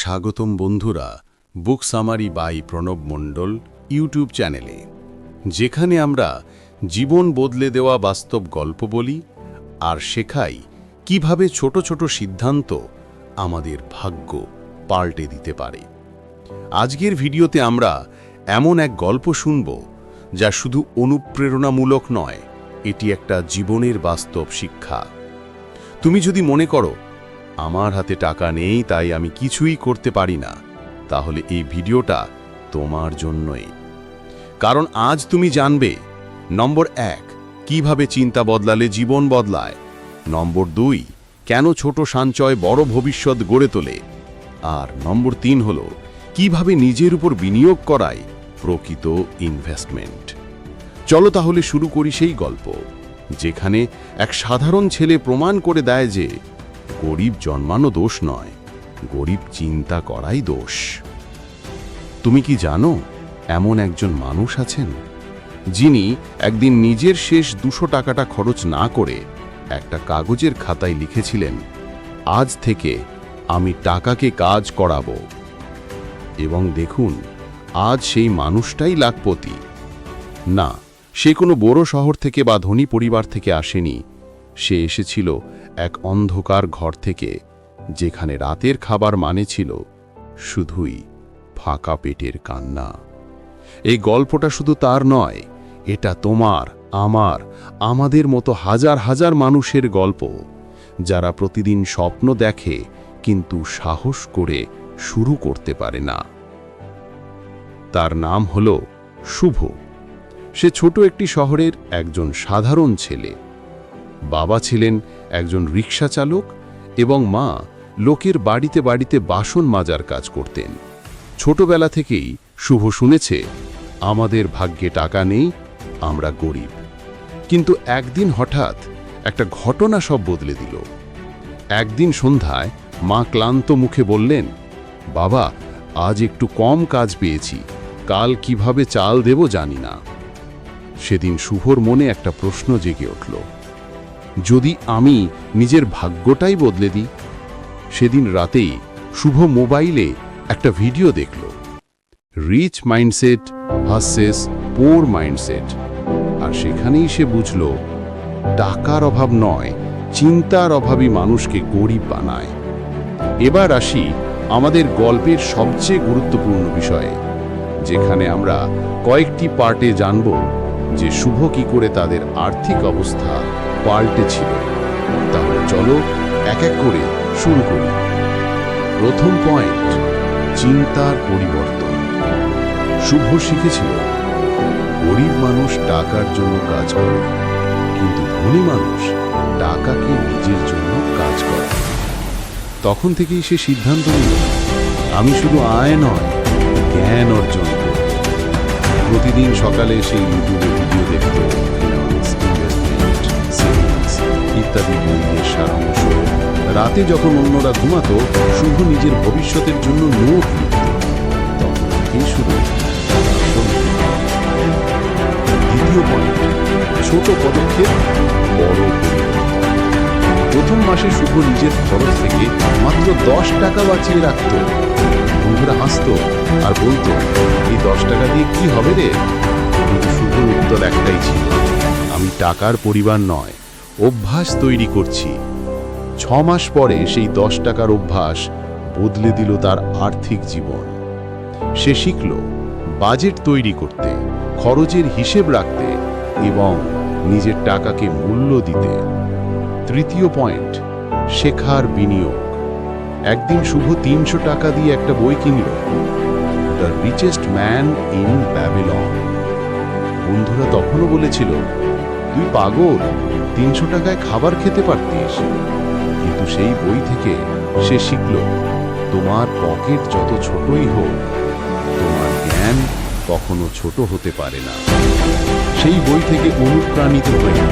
স্বাগতম বন্ধুরা, book summary by Pranab Mondal YouTube চ্যানেলে। যেখানে আমরা জীবন বদলে দেওয়া বাস্তব গল্প বলি আর শেখাই কীভাবে ছোট ছোট সিদ্ধান্ত আমাদের ভাগ্য পাল্টে দিতে পারে। আজকের ভিডিওতে আমরা এমন এক গল্প শুনব যা শুধু অনুপ্রেরণামূলক নয়, এটি একটা জীবনের বাস্তব শিক্ষা। তুমি যদি মনে করো আমার হাতে টাকা নেই, তাই আমি কিছুই করতে পারি না। তাহলে এই ভিডিওটা তোমার জন্যই। কারণ আজ তুমি জানবে, নম্বর এক, কীভাবে চিন্তা বদলালে জীবন বদলায়। নম্বর দুই, কেন ছোট সঞ্চয় বড় ভবিষ্যৎ গড়ে তোলে। আর নম্বর তিন হল, কীভাবে নিজের উপর বিনিয়োগ করায় প্রকৃত ইনভেস্টমেন্ট চলো তাহলে শুরু করি সেই গল্প, যেখানে এক সাধারণ ছেলে প্রমাণ করে দেয় যে গরিব জন্মানো দোষ নয়, গরিব চিন্তা করাই দোষ। তুমি কি জানো, এমন একজন মানুষ আছেন, যিনি একদিন নিজের শেষ দুশো টাকাটা খরচ না করে একটা কাগজের খাতায় লিখেছিলেন, আজ থেকে আমি টাকাকে কাজ করাবো। এবং দেখুন, আজ সেই মানুষটাই লাখপতি। না, সে কোনো বড় শহর থেকে বা ধনী পরিবার থেকে আসেনি। সে এসেছিল এক অন্ধকার ঘর থেকে, যেখানে রাতের খাবার মানে ছিল শুধুই ফাঁকা পেটের কান্না। এই গল্পটা শুধু তার নয়, এটা তোমার, আমার, আমাদের মতো হাজার হাজার মানুষের গল্প, যারা প্রতিদিন স্বপ্ন দেখে কিন্তু সাহস করে শুরু করতে পারে না। তার নাম হল শুভ। সে ছোট একটি শহরের একজন সাধারণ ছেলে। বাবা ছিলেন একজন রিক্সা চালক এবং মা লোকের বাড়িতে বাড়িতে বাসন মাজার কাজ করতেন। ছোটবেলা থেকেই শুভ শুনেছে, আমাদের ভাগ্যে টাকা নেই, আমরা গরিব। কিন্তু একদিন হঠাৎ একটা ঘটনা সব বদলে দিল। একদিন সন্ধ্যায় মা ক্লান্ত মুখে বললেন, বাবা, আজ একটু কম কাজ পেয়েছি, কাল কীভাবে চাল দেব জানি না। সেদিন শুভর মনে একটা প্রশ্ন জেগে উঠল। যদি আমি নিজের ভাগ্যটাই বদলে দিই। সেদিন রাতেই শুভ মোবাইলে একটা ভিডিও দেখল। Rich mindset versus poor mindset আর সেখানেই সে বুঝল, টাকার অভাব নয়, চিন্তার অভাবই মানুষকে গরিব বানায়। এবার আসি আমাদের গল্পের সবচেয়ে গুরুত্বপূর্ণ বিষয়ে, যেখানে আমরা কয়েকটি পার্টে জানব যে শুভ কি করে তাদের আর্থিক অবস্থা পাল্টেছিল তাহলে চলো এক এক করে শুরু করি। প্রথম পয়েন্ট চিন্তার পরিবর্তন। শুভ শিখেছিল, গরিব মানুষ টাকার জন্য কাজ করে, কিন্তু ধনী মানুষ টাকাকে নিজের জন্য কাজ করে। তখন থেকেই সে সিদ্ধান্ত নিল, আমি শুধু আয় নয়, জ্ঞান অর্জন করব প্রতিদিন সকালে সেই ইউটিউবে ভিডিও দেখত ইত্যাদি বইয়ের সারাংশ। রাতে যখন অন্যরা ঘুমাতো শুভ নিজের ভবিষ্যতের জন্য নোট লিখত। তখন থেকেই শুরু দ্বিতীয় পয়েন্ট, ছোট পদক্ষেপ, বড় প্রথম মাসে শুভ নিজের খরচ থেকে মাত্র দশ টাকা বাঁচিয়ে রাখত। বন্ধুরা হাসত আর বলতো, এই দশ টাকা দিয়ে কি হবে রে? কিন্তু শুভর উত্তর একটাই ছিল, আমি টাকার পরিবার নয়। অভ্যাস তৈরি করছি। ছ মাস পরে সেই দশ টাকার অভ্যাস বদলে দিল তার আর্থিক জীবন। সে শিখল বাজেট তৈরি করতে, খরচের হিসেব রাখতে এবং নিজের টাকাকে মূল্য দিতে। তৃতীয় পয়েন্ট, শেখার বিনিয়োগ। একদিন শুভ তিনশো টাকা দিয়ে একটা বই কিনল। The richest man in Babylon. বন্ধুরা তখনও বলেছিল তুই পাগল, তিনশো টাকায় খাবার খেতে পারতিস। কিন্তু সেই বই থেকে সে শিখল, তোমার পকেট যত ছোটই হোক, তোমার জ্ঞান কখনো ছোট হতে পারে না। সেই বই থেকে অনুপ্রাণিত হয়ে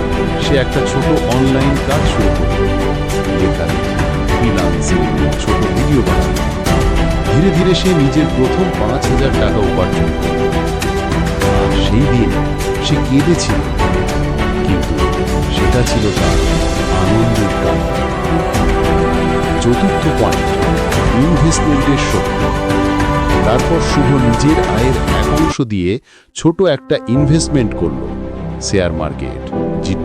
সে একটা ছোট অনলাইন কাজ শুরু করল। ছোট ভিডিও বানানো ধীরে ধীরে সে নিজের প্রথম পাঁচ হাজার টাকা উপার্জন করল। সেই দিন সে কেঁদেছিল। ছিল তার আনন্দের কারণ চতুর্থ পয়েন্ট ইনভেস্টমেন্টের শক্তি তারপর শুভ নিজের আয়ের এক অংশ দিয়ে ছোট একটা ইনভেস্টমেন্ট করল শেয়ার মার্কেট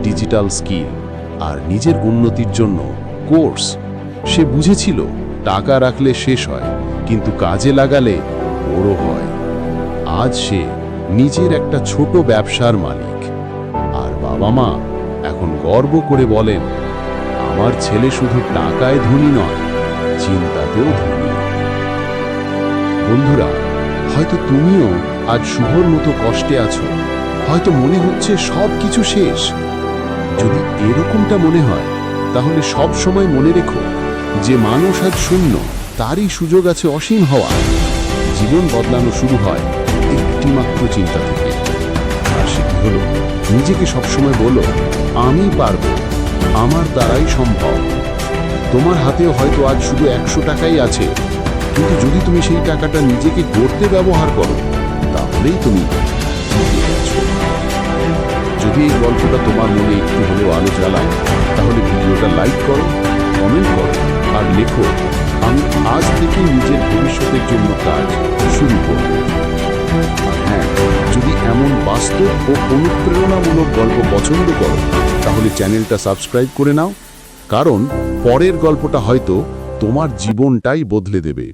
ডিজিটাল স্কিল আর নিজের উন্নতির জন্য কোর্স সে বুঝেছিল টাকা রাখলে শেষ হয়, কিন্তু কাজে লাগালে বড় হয়। আজ সে নিজের একটা ছোট ব্যবসার মালিক। আর বাবা মা এখন গর্ব করে বলেন, আমার ছেলে শুধু টাকায় ধনী নয়, চিন্তাতেও ধনী। বন্ধুরা, হয়তো তুমিও আজ শুভর মতো কষ্টে আছো। হয়তো মনে হচ্ছে সব কিছু শেষ। যদি এরকমটা মনে হয়, তাহলে সব সময় মনে রেখো যে মানুষ আজ শূন্য, তারই সুযোগ আছে অসীম হওয়া। জীবন বদলানো শুরু হয় একটি মাত্র চিন্তা থেকে। আর সেটি হলো নিজেকে সবসময় বলো, আমি পারব। আমার দ্বারাই সম্ভব। তোমার হাতেও হয়তো আজ শুধু একশো টাকাই আছে। কিন্তু যদি তুমি সেই টাকাটা নিজেকে গড়তে ব্যবহার করো, তাহলেই তুমি যদি এই গল্পটা তোমার মনে একটু হলেও আলো জ্বালায়, তাহলে ভিডিওটা লাইক করো, কমেন্ট করো, আর লেখো, আমি আজ থেকে নিজের ভবিষ্যতের জন্য কাজ শুরু করব। বাস্তব ও অনুপ্রেরণামূলক গল্প পছন্দ করো, তাহলে চ্যানেলটা সাবস্ক্রাইব করে নাও, কারণ পরের গল্পটা হয়তো তোমার জীবনটাই বদলে দেবে।